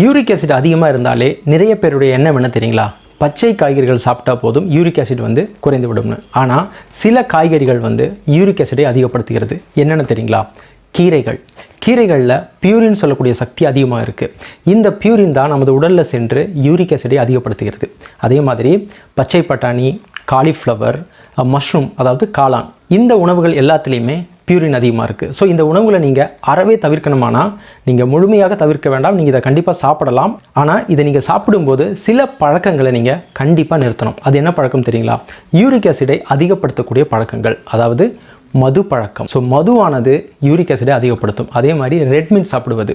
Uric acid அதிகமாக இருந்தாலே நிறைய பேருடைய எண்ணம் என்ன தெரியுங்களா? பச்சை காய்கறிகள் சாப்பிட்டா போதும் யூரிக் ஆசிட் வந்து குறைந்து விடும்னு. ஆனால் சில காய்கறிகள் வந்து யூரிக் ஆசிடை அதிகப்படுத்துகிறது. என்னென்னு தெரியுங்களா? கீரைகள். கீரைகளில் பியூரின் சொல்லக்கூடிய சக்தி அதிகமாக இருக்குது இந்த பியூரின் தான் நமது உடலில் சென்று யூரிக் ஆசிடை அதிகப்படுத்துகிறது. அதே மாதிரி பச்சை பட்டாணி காலிஃப்ளவர் மஷ்ரூம் அதாவது காளான். இந்த உணவுகள் எல்லாத்துலேயுமே பியூரின் அதிகமாக இருக்குது ஸோ இந்த உணவுகளை நீங்கள் அறவே தவிர்க்கணுமானா நீங்கள் முழுமையாக தவிர்க்க வேண்டாம். நீங்கள் இதை கண்டிப்பாக சாப்பிடலாம். ஆனால் இதை நீங்கள் சாப்பிடும்போது சில பழக்கங்களை நீங்கள் கண்டிப்பாக நிறுத்தணும். அது என்ன பழக்கம் தெரியுங்களா? யூரிக் ஆசிடை அதிகப்படுத்தக்கூடிய பழக்கங்கள். அதாவது மது பழக்கம். ஸோ மதுவானது யூரிக் ஆசிடை அதிகப்படுத்தும். அதே மாதிரி ரெட்மீட் சாப்பிடுவது.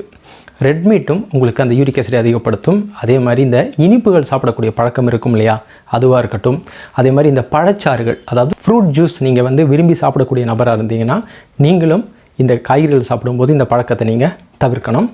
ரெட்மீட்டும் உங்களுக்கு அந்த யூரிக் ஆசிடை அதிகப்படுத்தும். அதே மாதிரி இந்த இனிப்புகள் சாப்பிடக்கூடிய பழக்கம் இருக்கும் இல்லையா? அதுவாக இருக்கட்டும். அதே மாதிரி இந்த பழச்சாறுகள். அதாவது ஃப்ரூட் ஜூஸ் நீங்கள் வந்து விரும்பி சாப்பிடக்கூடிய நபராக இருந்தீங்கன்னா நீங்களும் இந்த காய்கறிகள் சாப்பிடும்போது இந்த பழக்கத்தை நீங்கள் தவிர்க்கணும்.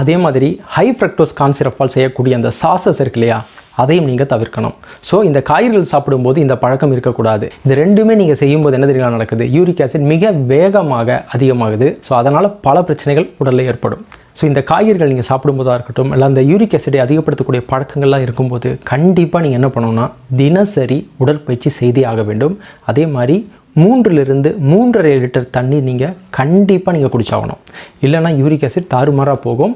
அதே மாதிரி ஹை ஃப்ரக்டோஸ் கான்சிரப்பால் செய்யக்கூடிய அந்த சாசஸ் இருக்கு இல்லையா அதையும் நீங்கள் தவிர்க்கணும். ஸோ இந்த காய்கறிகள் சாப்பிடும்போது இந்த பழக்கம் இருக்கக்கூடாது. இந்த ரெண்டுமே நீங்கள் செய்யும்போது என்ன தெரியல நடக்குது? யூரிக் ஆசிட் மிக வேகமாக அதிகமாகுது. ஸோ அதனால் பல பிரச்சனைகள் உடலில் ஏற்படும். ஸோ இந்த காய்கறிகள் நீங்கள் சாப்பிடும்போதாக இருக்கட்டும் இல்லை அந்த யூரிக் ஆசிடை அதிகப்படுத்தக்கூடிய பழக்கங்கள்லாம் இருக்கும்போது கண்டிப்பாக நீங்கள் என்ன பண்ணணும்னா தினசரி உடற்பயிற்சி செய்தே ஆக வேண்டும். அதே மாதிரி மூன்றிலிருந்து மூன்றரை லிட்டர் தண்ணீர் நீங்கள் கண்டிப்பாக நீங்கள் குடிச்சாகணும். இல்லைன்னா யூரிக் ஆசிட் தாறுமாறாக போகும்.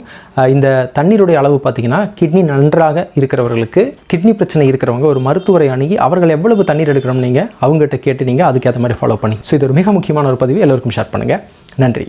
இந்த தண்ணீருடைய அளவு பார்த்தீங்கன்னா கிட்னி நன்றாக இருக்கிறவர்களுக்கு கிட்னி பிரச்சனை இருக்கிறவங்க ஒரு மருத்துவரை அணுகி அவர்கள் எவ்வளவு தண்ணீர் எடுக்கிறோம் நீங்கள் அவங்ககிட்ட கேட்டு நீங்கள் அதுக்கேற்ற மாதிரி ஃபாலோ பண்ணி. ஸோ இது ஒரு மிக முக்கியமான ஒரு பதிவு. எல்லோருக்கும் ஷேர் பண்ணுங்கள் நன்றி.